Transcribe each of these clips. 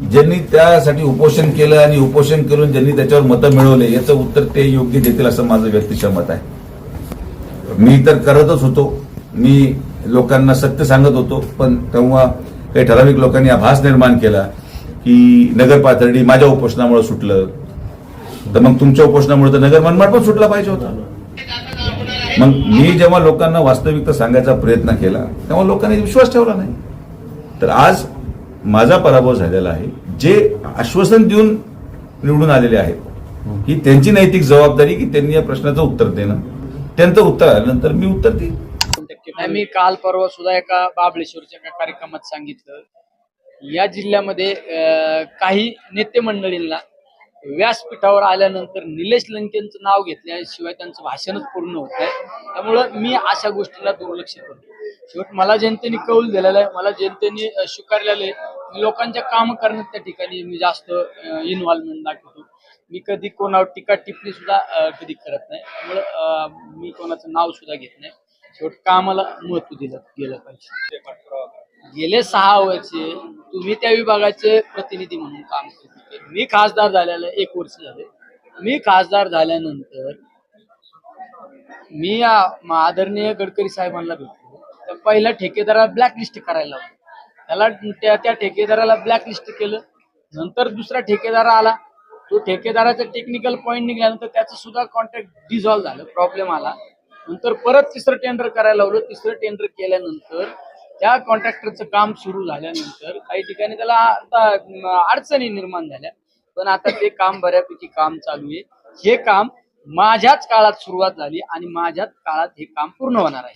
ज्यांनी त्यासाठी उपोषण केलं आणि उपोषण करून ज्यांनी त्याच्यावर मतं मिळवले याचं उत्तर ते योग्य देतील असं माझं व्यक्तिशः मत आहे. मी तर करतच होतो. मी लोकांना सत्य सांगत होतो पण तेव्हा काही ठराविक लोकांनी आभास निर्माण केला की नगर पातळी माझ्या उपोषणामुळे सुटलं. तर मग तुमच्या उपोषणामुळे तर नगर मनमाड पण सुटला पाहिजे होता. मग मी जेव्हा लोकांना वास्तविकता सांगायचा प्रयत्न केला तेव्हा लोकांनी विश्वास ठेवला नाही. तर आज माझा पराभव झालेला आहे. जे आश्वासन देऊन निवडून आलेले आहेत ही त्यांची नैतिक जबाबदारी की त्यांनी या प्रश्नाचं उत्तर देणं त्यांचं उत्तर आल्यानंतर मी उत्तर देईन. नाही, मी काल परवा सुद्धा एका बाबळेश्वरच्या एका कार्यक्रमात सांगितलं. या जिल्ह्यामध्ये काही नेते मंडळींना व्यासपीठावर आल्यानंतर निलेश लंकेंचं नाव घेतल्याशिवाय त्यांचं भाषणच पूर्ण होत आहे त्यामुळं मी अशा गोष्टीला दुर्लक्ष करतो. शेवट मला जनतेने कौल दिलेला आहे मला जनतेने अं, स्वीकारलेलं आहे. लोकांच्या काम करण्यात त्या ठिकाणी मी जास्त इन्व्हॉल्वमेंट दाखवतो. मी कधी कोणावर टीका टिप्पणी सुद्धा कधी करत नाही. त्यामुळं मी कोणाचं नाव सुद्धा घेत नाही. शेवट कामाला महत्त्व दिलं गेलं पाहिजे. गेले सहा वर्षे. तुम्ही त्या विभागाचे प्रतिनिधी म्हणून काम करत होते. मी खासदार झालेलं एक वर्ष झाले. मी खासदार झाल्यानंतर मी आदरणीय गडकरी साहेबांना भेटलो. तर ठेकेदारा ठेकेदाराला ब्लॅकलिस्ट करायला लावलं. त्याला त्या त्या ठेकेदाराला ब्लॅकलिस्ट केलं. नंतर दुसरा ठेकेदार आला. तो ठेकेदाराचा टेक्निकल पॉईंट निघाल्यानंतर त्याचं सुद्धा कॉन्ट्रॅक्ट डिझॉल्व्ह झालं. प्रॉब्लेम आला. नंतर परत तिसरं टेंडर करायला लावलं. तिसरं टेंडर केल्यानंतर त्या कॉन्ट्रॅक्टरचं काम सुरू झाल्यानंतर काही ठिकाणी त्याला आता अडचणी निर्माण झाल्या. पण आता ते काम बऱ्यापैकी काम चालू आहे. हे काम माझ्याच काळात सुरुवात झाली आणि माझ्याच काळात हे काम पूर्ण होणार आहे.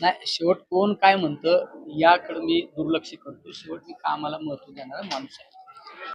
नाही शेवट कोण काय म्हणतं याकडे मी दुर्लक्ष करतो शेवट मी कामाला महत्त्व देणारा माणूस आहे.